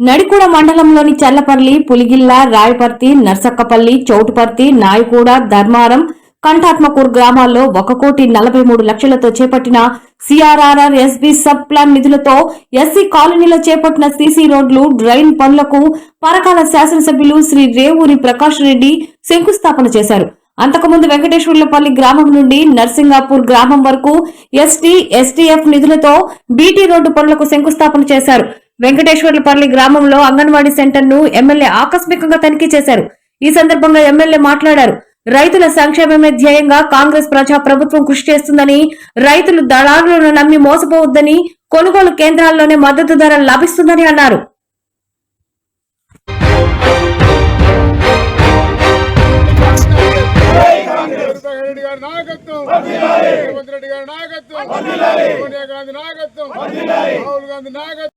నడికూడ మండలంలోని చల్లపల్లి పులిగిల్ల రాయపర్తి నర్సక్కపల్లి చౌటుపర్తి నాయకూడ ధర్మారం కంఠాత్మకూర్ గ్రామాల్లో ఒక కోటి నలభై మూడు లక్షలతో చేపట్టిన C R R R S B sub plan నిధులతో ఎస్సీ కాలనీలో చేపట్టిన సీసీ రోడ్లు డ్రైన్ పనులకు పరకాల శాసనసభ్యులు శ్రీ రేవూరి ప్రకాష్ రెడ్డి శంకుస్థాపన చేశారు. అంతకుముందు వెంకటేశ్వర్లపల్లి గ్రామం నుండి నర్సింగాపూర్ గ్రామం వరకు ఎస్టీ ఎస్టీఎఫ్ నిధులతో బీటీ రోడ్డు పనులకు శంకుస్థాపన చేశారు. వెంకటేశ్వర్లపల్లి గ్రామంలో అంగన్వాడీ సెంటర్ను ఎమ్మెల్యే ఆకస్మికంగా తనిఖీ చేశారు ఈ సందర్భంగా ఎమ్మెల్యే మాట్లాడారు రైతుల సంక్షేమమే ధ్యేయంగా కాంగ్రెస్ ప్రజా ప్రభుత్వం కృషి చేస్తుందని రైతులు దళారులను నమ్మి మోసపోవద్దని కొనుగోలు కేంద్రాల్లోనే మద్దతు ధర లభిస్తుందని అన్నారు నాయకత్వం రేవంత్ రెడ్డి గారి నాయకత్వం సోనియా గాంధీ నాయకత్వం రాహుల్ గాంధీ నాయకత్వం